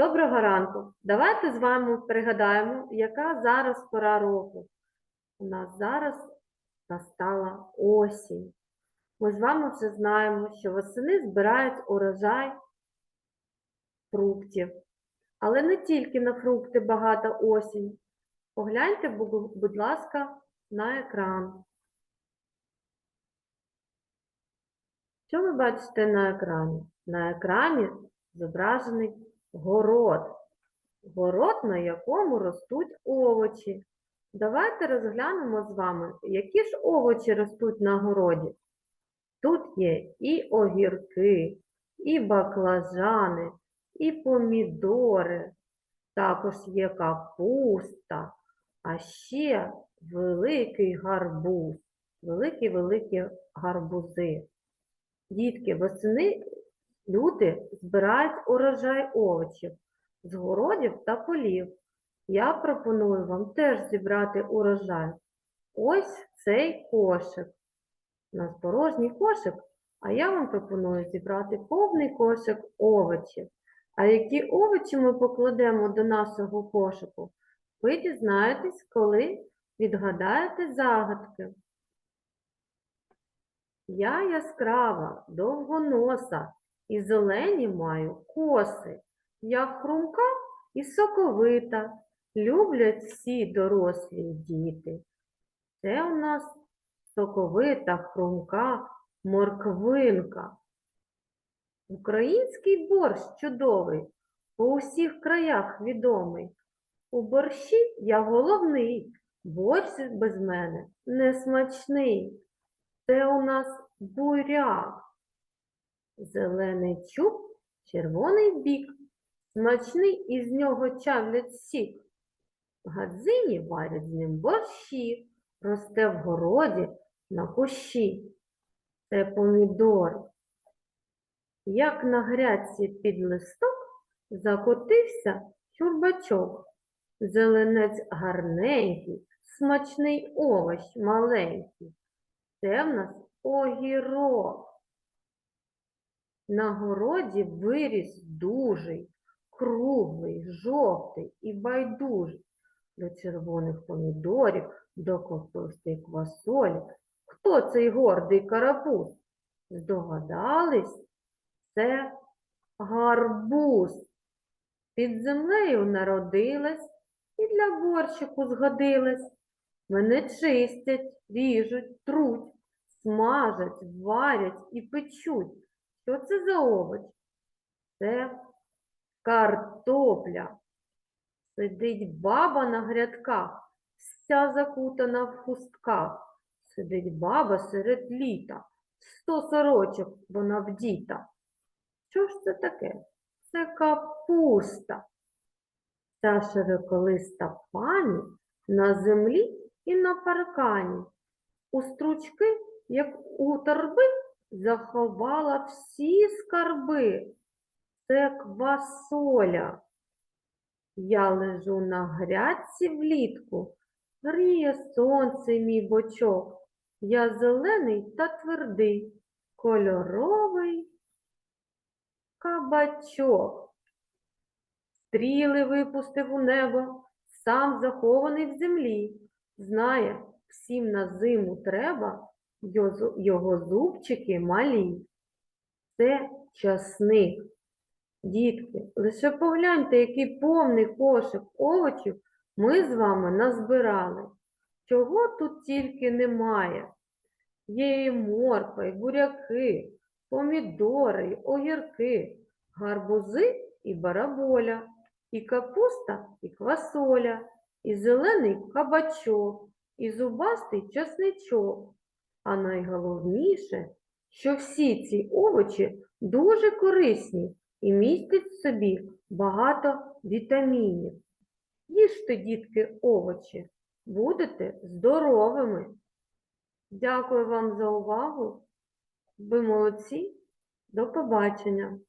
Доброго ранку. Давайте з вами пригадаємо, яка зараз пора року. У нас зараз настала осінь. Ми з вами вже знаємо, що восени збирають урожай фруктів. Але не тільки на фрукти багата осінь. Погляньте, будь ласка, на екран. Що ви бачите на екрані? На екрані зображений город. Город, на якому ростуть овочі. Давайте розглянемо з вами, які ж овочі ростуть на городі. Тут є і огірки, і баклажани, і помідори, також є капуста, а ще великий гарбуз, великі-великі гарбузи. Дітки, восени люди збирають урожай овочів з городів та полів. Я пропоную вам теж зібрати урожай. Ось цей кошик. У нас порожній кошик, а я вам пропоную зібрати повний кошик овочів. А які овочі ми покладемо до нашого кошику, ви дізнаєтесь, коли відгадаєте загадки. Я яскрава, довгоноса і зелені маю коси. Я хрумка і соковита, люблять всі дорослі діти. Це у нас соковита, хрумка, морквинка. Український борщ чудовий, по усіх краях відомий. У борщі я головний, борщ без мене не смачний. Це у нас буряк. Зелений чуб, червоний бік. Смачний із нього чавлять сік. В гадзині варять з ним борщі, росте в городі на кущі. Це помідор. Як на грядці під листок закотився чурбачок. Зеленець гарненький, смачний овощ маленький. Це в нас огірок. На городі виріс дужий, круглий, жовтий і байдужий. До червоних помідорів, до капусти квасолі. Хто цей гордий карапуз? Здогадались? Це гарбуз. Під землею народилась і для борщику згодилась. Мене чистять, ріжуть, труть, смажать, варять і печуть. Що це за овоч? Це картопля. Сидить баба на грядках, вся закутана в хустках. Сидить баба серед літа, сто сорочок вона вдіта. Що ж це таке? Це капуста. Ця широколиста пані на землі і на паркані. У стручки, як у торби, заховала всі скарби. Це квасоля. Я лежу на грядці влітку, гріє сонце мій бочок. Я зелений та твердий, кольоровий кабачок. Стріли випустив у небо, сам захований в землі. Знає, всім на зиму треба його зубчики малі. Це часник. Дітки, лише погляньте, який повний кошик овочів ми з вами назбирали. Чого тут тільки немає. Є і морква, і буряки, помідори, і огірки, гарбузи і бараболя, і капуста, і квасоля, і зелений кабачок, і зубастий часничок. А найголовніше, що всі ці овочі дуже корисні і містять в собі багато вітамінів. Їжте, дітки, овочі, будете здоровими. Дякую вам за увагу. Ви молодці. До побачення.